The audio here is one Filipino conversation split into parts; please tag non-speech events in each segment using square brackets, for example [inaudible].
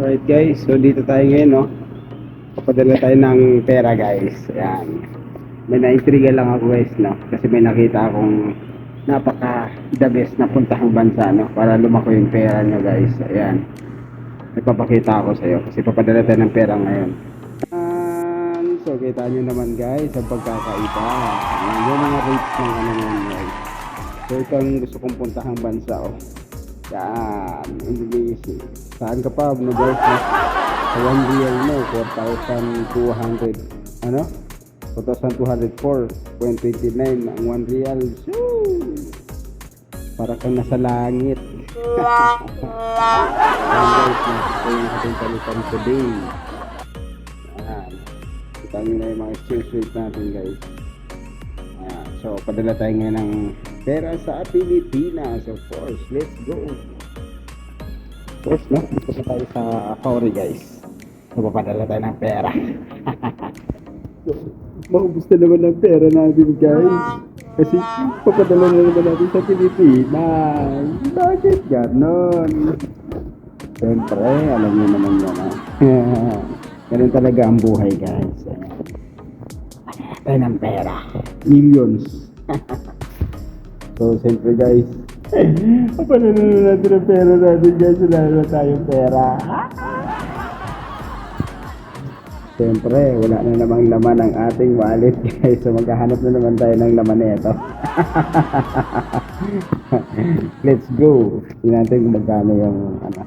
Alright guys, so dito tayo ngayon no. Papadala tayo ng pera guys. Ayan. May na-intriga lang ako guys no. Kasi may nakita akong napaka the best na puntahang bansa no. Para lumako yung pera nyo guys. Ayan. Nagpapakita ako sa iyo kasi papadala tayo ng pera ngayon. Ayan. So kita nyo naman guys ang pagkakaiba. Ayan, yung mga rates ng ano ngayon guys. So ito ang gusto kong puntahang bansa oh. Yan, Indonesia. Saan ka pa, guys? no? Sa 1 real mo, 4,200, ano? 4,204.29 ang 1 real. Para kang nasa langit. Yan guys, ito yung ating palitan today. Yan. Kita nyo na yung mga exchange rate natin guys. Ayan. So, padala tayo ngayon ng pera sa Pilipinas. Of course, let's go. First, no? Dito pa tayo sa Kauri, guys. So, papadala tayo ng pera. [laughs] maubos na naman ng pera natin, guys. Kasi, papadala na naman natin sa Pilipinas. Bakit ganon? Siyempre, alam niyo naman yan, ha? Ganun talaga ang buhay, guys. Tayo ng pera. Millions. [laughs] so, siyempre guys, [laughs] paano na natin ang pera natin guys? Wala na tayong pera. Siyempre, wala na namang laman ang ating wallet guys. So, maghahanap na naman tayo ng laman nito. [laughs] Let's go. Tingnan natin kung magkano yung ano.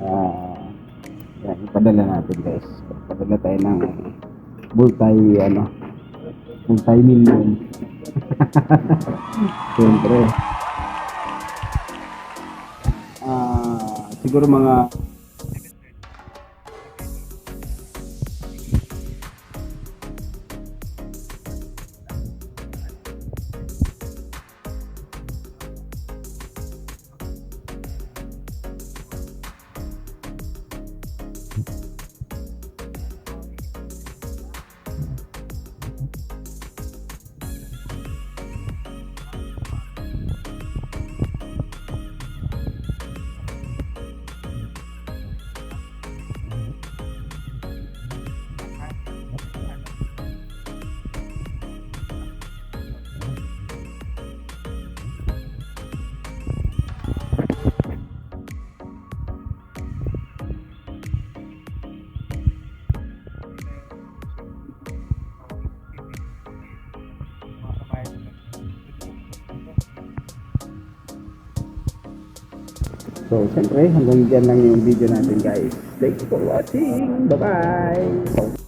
Ah, yan, ipadala natin guys. Ipadala tayo ng multi ano multi million siyempre. Ah siguro mga So, siyempre, hanggang dyan lang yung video natin guys. Thanks for watching. Bye-bye!